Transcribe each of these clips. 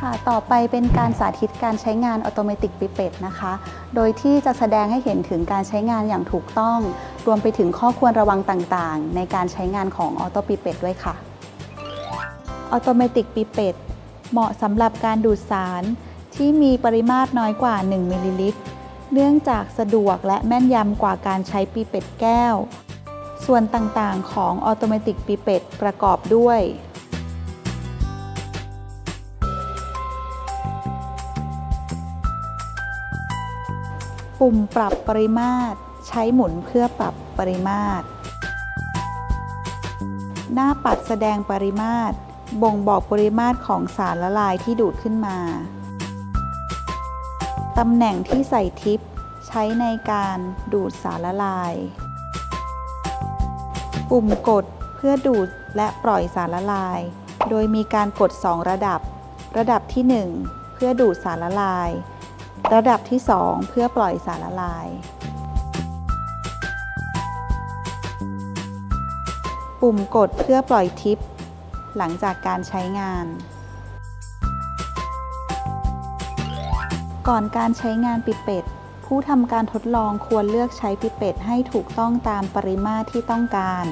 ค่ะ ต่อไปเป็นการสาธิตการใช้งานออโตเมติกปิเปตนะคะ โดยที่จะแสดงให้เห็นถึงการใช้งานอย่างถูกต้อง รวมไปถึงข้อควรระวังต่างๆ ในการใช้งานของออโตปิเปตด้วยค่ะ ออโตเมติกปิเปตเหมาะสำหรับการดูดสารที่มีปริมาตรน้อยกว่า 1 มิลลิลิตร เนื่องจากสะดวกและแม่นยำกว่าการใช้ปิเปตแก้ว ส่วนต่างๆ ของออโตเมติกปิเปตประกอบด้วย ปุ่มปรับปริมาตร ใช้หมุนเพื่อปรับปริมาตร หน้าปัดแสดงปริมาตร บ่งบอกปริมาตรของสารละลายที่ดูดขึ้นมา ตำแหน่งที่ใส่ทิป ใช้ในการดูดสารละลาย ปุ่มกดเพื่อดูดและปล่อยสารละลาย โดยมีการกด 2 ระดับ ระดับที่ 1 เพื่อดูดสารละลาย ระดับที่ 2 เพื่อปล่อยสารละลาย ปุ่มกดเพื่อปล่อยทิป หลังจากการใช้งาน ก่อนการใช้งานปิเปตผู้ทำการทดลองควรเลือกใช้ปิเปตให้ถูกต้องตามปริมาตรที่ต้องการ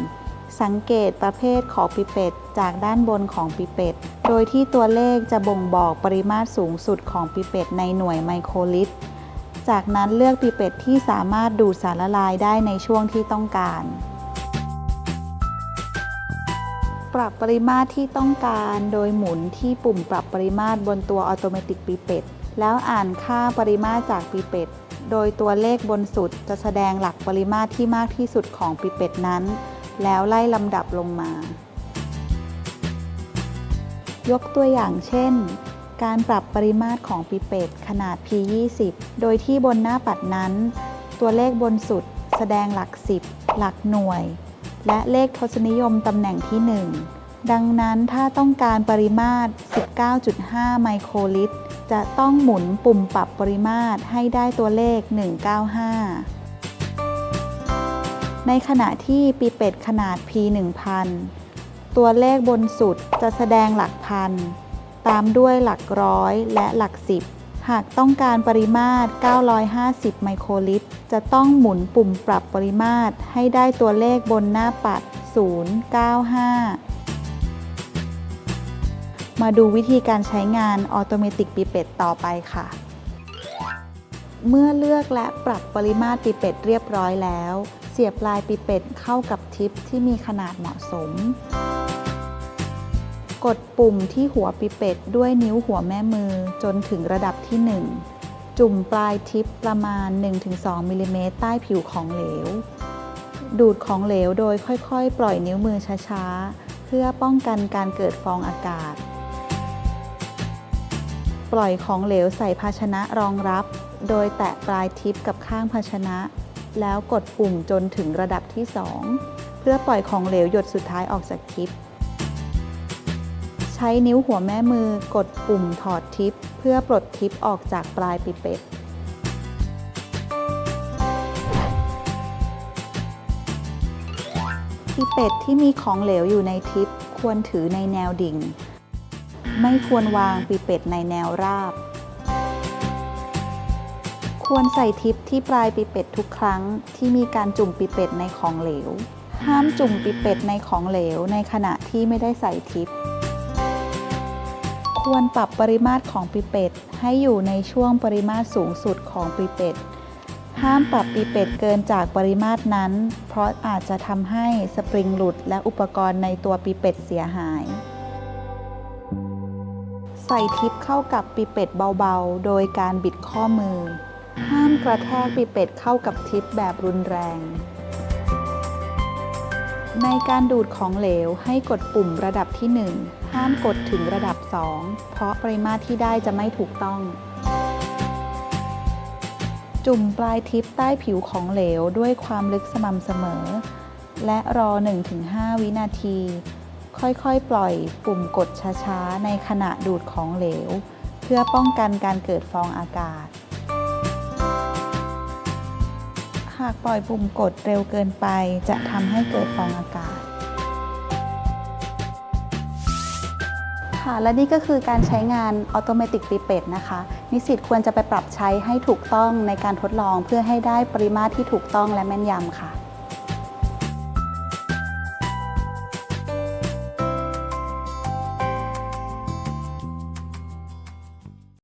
สังเกตประเภทของปิเปตจากด้านบนของปิเปตโดยที่ตัวเลขจะบ่งบอกปริมาตรสูงสุดของปิเปตในหน่วยไมโครลิตร จากนั้นเลือกปิเปตที่สามารถดูดสารละลายได้ในช่วงที่ต้องการ ปรับปริมาตรที่ต้องการโดยหมุนที่ปุ่มปรับปริมาตรบนตัวออโตเมติปิเปตแล้วอ่านค่าปริมาตรจากปิเปตโดยตัวเลขบนสุดจะแสดงหลักปริมาตรที่มากที่สุดของปิเปตนั้น แล้วไล่ลำดับลงมา ยกตัวอย่างเช่น การปรับปริมาตรของปิเปตขนาด P20 โดยที่บนหน้าปัดนั้น ตัวเลขบนสุดแสดงหลัก 10 หลักหน่วย และเลขทศนิยมตำแหน่งที่ 1 ดังนั้นถ้าต้องการปริมาตร 19.5 ไมโครลิตร จะต้องหมุนปุ่มปรับปริมาตรให้ได้ตัวเลข 195 ในขณะที่ปีเป็ดขนาด P1000 ตัวเลขบนสุดจะแสดงหลักพัน ตามด้วยหลักร้อยและหลักสิบ หากต้องการปริมาตร 950 ไมโครลิตร จะต้องหมุนปุ่มปรับปริมาตรให้ได้ตัวเลขบนหน้าปัด 095 มาดูวิธีการใช้งานออโตเมติกปิเปตต่อไปค่ะ เมื่อเลือกและปรับปริมาตรปิเปตเรียบร้อยแล้ว เสียบลายปิเปตเข้ากับทิปที่มีขนาดเหมาะสม กดปุ่มที่หัวปิเปตด้วยนิ้วหัวแม่มือจนถึงระดับที่ 1 จุ่มปลายทิปประมาณ 1-2มิลลิเมตรใต้ผิวของเหลว ดูดของเหลวโดยค่อยๆ ปล่อยนิ้วมือช้าๆ เพื่อป้องกันการเกิดฟองอากาศ ปล่อยของเหลวใส่ภาชนะรองรับ โดยแตะปลายทิปกับข้างภาชนะ แล้วกดปุ่มจนถึงระดับที่ 2 เพื่อปล่อยของเหลวหยดสุดท้ายออกจากทิป ใช้นิ้วหัวแม่มือกดปุ่มถอดทิป เพื่อปลดทิปออกจากปลายปิเปตปิเปตที่มีของเหลวอยู่ในทิปควรถือในแนวดิ่ง ไม่ควรวางปิเปตในแนวราบ ควรใส่ทิปที่ปลายปิเปตทุกครั้งที่มีการจุ่มปิเปตในของเหลว ห้ามจุ่มปิเปตในของเหลวในขณะที่ไม่ได้ใส่ทิป ควรปรับปริมาตรของปิเปตให้อยู่ในช่วงปริมาตรสูงสุดของปิเปตห้ามปรับปิเปตเกินจากปริมาตรนั้น เพราะอาจจะทำให้สปริงหลุดและอุปกรณ์ในตัวปิเปตเสียหายใส่ทิปเข้ากับปิเปตเบาๆ โดยการบิดข้อมือ ห้ามกระแทกปิเปตเข้ากับทิปแบบรุนแรง ในการดูดของเหลวให้กดปุ่มระดับที่ 1 ห้ามกดถึงระดับ 2 เพราะปริมาตรที่ได้จะไม่ถูกต้อง จุ่มปลายทิปใต้ผิวของเหลวด้วยความลึกสม่ำเสมอ และรอ 1-5 วินาที ค่อยๆ ปล่อยปุ่มกดช้าๆ ในขณะดูดของเหลว เพื่อป้องกันการเกิดฟองอากาศ หากปล่อยปุ่มกดเร็วเกินไปจะทำให้เกิดฟองอากาศ ค่ะ และนี่ก็คือการใช้งานอ u t o m a t i c Pipette นะคะ นิสิตควรจะไปปรับใช้ให้ถูกต้องในการทดลองเพื่อให้ได้ปริมาตรที่ถูกต้องและแม่นยำค่ะ